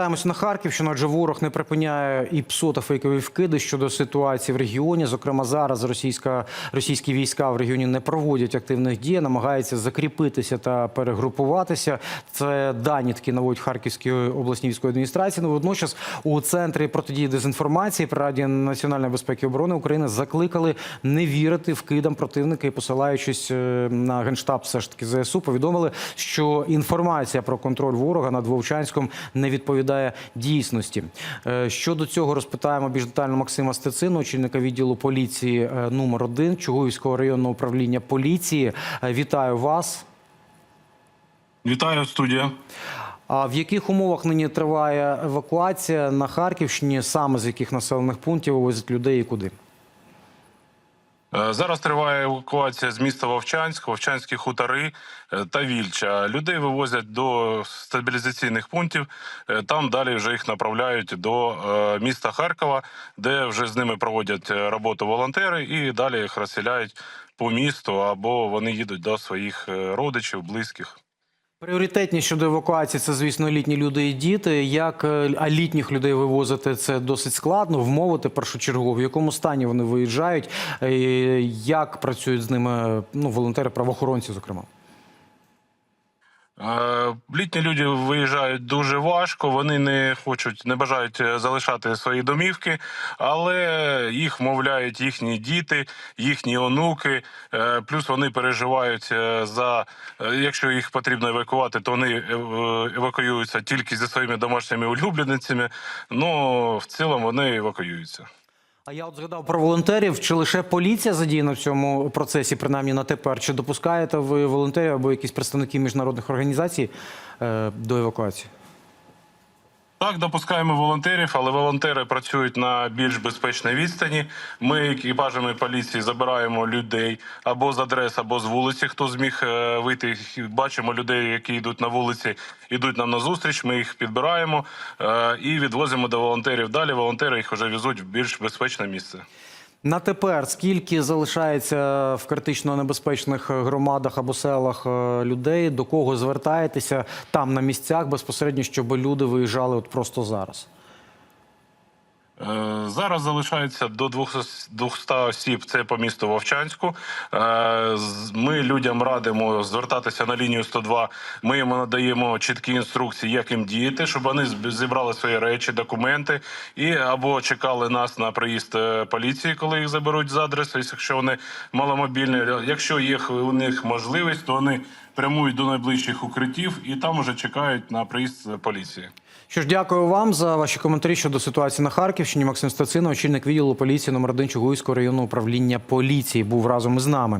Повертаємося на Харківщину, адже ворог не припиняє і ПСО та фейкові вкиди щодо ситуації в регіоні. Зокрема, зараз російська російські війська в регіоні не проводять активних дій, намагаються закріпитися та перегрупуватися. Це дані такі наводять Харківської обласній військової адміністрації. Ну, водночас у центрі протидії дезінформації при Раді національної безпеки і оборони України закликали не вірити вкидам противника і посилаючись е, на генштаб, все ж таки ЗСУ, повідомили, що інформація про контроль ворога над Вовчанськом не відповідає дійсності. Е, Щодо цього розпитаємо більш детально Максима Стецину, очільника відділу поліції е, номер 1 Чугуївського районного управління поліції. Е, Вітаю вас. Вітаю, студія. А в яких умовах нині триває евакуація на Харківщині? Саме з яких населених пунктів вивозять людей і куди? Е, Зараз триває евакуація з міста Вовчанськ, Вовчанські хутори е, та Вільча. Людей вивозять до стабілізаційних пунктів. Е, Там далі вже їх направляють до міста Харкова, де вже з ними проводять роботу волонтери, і далі їх розселяють по місту або вони їдуть до своїх родичів, близьких. Пріоритетні щодо евакуації це, звісно, літні люди і діти. Як е, а літніх людей вивозити це досить складно, вмовити першочергово. В якому стані вони виїжджають, е, як працюють з ними ну, волонтери, правоохоронці, зокрема. Літні люди виїжджають дуже важко. Вони не хочуть, не бажають е, залишати свої домівки, але їх мовляють їхні діти, їхні онуки. Е, Плюс вони переживають е, за якщо їх потрібно евакувати, то вони евакуюються тільки зі своїми домашніми улюбленицями. Ну в цілому вони евакуюються. А я от згадав про волонтерів. Чи лише поліція задіяна в цьому процесі, принаймні на тепер? Чи допускаєте ви волонтерів або якісь представники міжнародних організацій е, до евакуації? Так, допускаємо волонтерів, але волонтери працюють на більш безпечній відстані. Ми екіпажами поліції забираємо людей або з адрес, або з вулиці. Хто зміг е, вийти? Бачимо людей, які йдуть на вулиці, йдуть нам на зустріч. Ми їх підбираємо е, і відвозимо до волонтерів. Далі волонтери їх вже везуть в більш безпечне місце. На тепер скільки залишається в критично небезпечних громадах або селах е, людей? До кого звертаєтеся там на місцях безпосередньо, щоб люди виїжджали от просто зараз? Е, Зараз залишається до 200 200 осіб. Це по місту Вовчанську. Е, Ми людям радимо звертатися на лінію 102. Ми їм надаємо чіткі інструкції, як їм діяти, щоб вони зібрали свої речі, документи і або чекали нас на приїзд е, поліції, коли їх заберуть з адреси, якщо вони маломобільні. Якщо є у них можливість, то вони прямують до найближчих укриттів і там уже чекають на приїзд поліції. Що ж, дякую вам за ваші коментарі щодо ситуації на Харківщині. Максим Стацина, очільник відділу поліції номер 1 Чугуївського районного управління поліції, був разом із нами.